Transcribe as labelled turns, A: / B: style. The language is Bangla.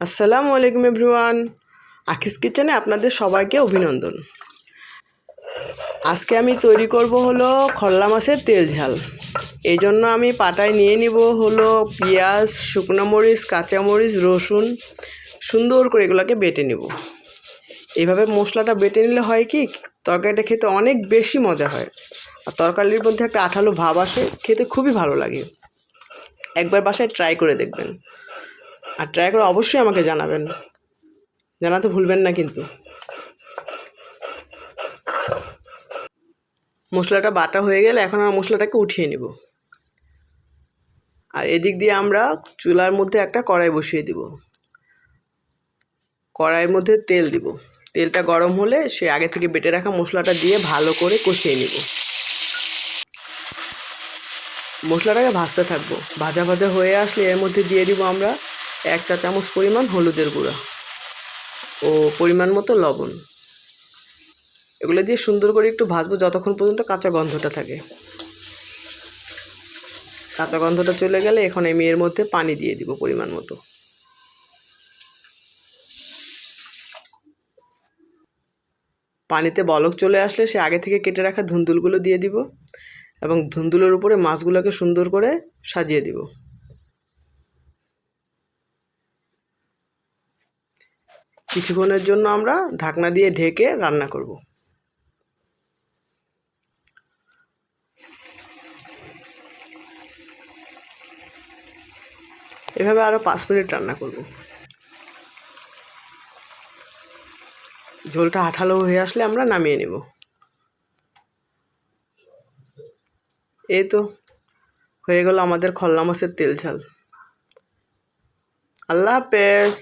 A: আসসালামু আলাইকুম এভরিওয়ান। আখিস কিচেনে আপনাদের সবাইকে অভিনন্দন। আজকে আমি তৈরি করব হলো খল্লা মাছের তেল ঝাল। এই জন্য আমি পাটায় নিয়ে নিব হলো পেঁয়াজ, শুকনো মরিচ কাঁচামরিচ রসুন। সুন্দর করে এগুলোকে বেটে নেব। এইভাবে মশলাটা বেটে নিলে হয় কি, তরকারিটা খেতে অনেক বেশি মজা হয়। আর তরকারির মধ্যে একটা আঠালো ভাব আসে, খেতে খুবই ভালো লাগে। একবার বাসায় ট্রাই করে দেখবেন। আর ট্রাই করে অবশ্যই আমাকে জানাবেন। জানাতে ভুলবেন না কিন্তু। মশলাটা বাটা হয়ে গেলে এখন আমরা মশলাটাকে উঠিয়ে নিব। আর এদিক দিয়ে আমরা চুলার মধ্যে একটা কড়াই বসিয়ে দিব। কড়াইয়ের মধ্যে তেল দিব। তেলটা গরম হলে সে আগে থেকে বেটে রাখা মশলাটা দিয়ে ভালো করে কষিয়ে নিব। মশলাটাকে ভাজতে থাকব। ভাজা ভাজা হয়ে আসলে এর মধ্যে দিয়ে দিব আমরা এক চা চামচ পরিমাণ হলুদের গুঁড়া ও পরিমাণ মতো লবণ। এগুলো দিয়ে সুন্দর করে একটু ভাজবো যতক্ষণ পর্যন্ত কাঁচা গন্ধটা থাকে। কাঁচা গন্ধটা চলে গেলে এখন আমি এর মধ্যে পানি দিয়ে দিব পরিমাণ মতো। পানিতে বলক চলে আসলে সে আগে থেকে কেটে রাখা ধুন্দুলগুলো দিয়ে দিব এবং ধুন্দুলের উপরে মাছগুলোকে সুন্দর করে সাজিয়ে দিব। কিছুক্ষণের জন্য আমরা ঢাকনা দিয়ে ঢেকে রান্না করব। এভাবে আরও পাঁচ মিনিট রান্না করব। ঝোলটা আঠালো হয়ে আসলে আমরা নামিয়ে নেব। এই তো হয়ে গেল আমাদের খল্লা মাছের তেল ঝাল। আল্লাহ হাফেজ।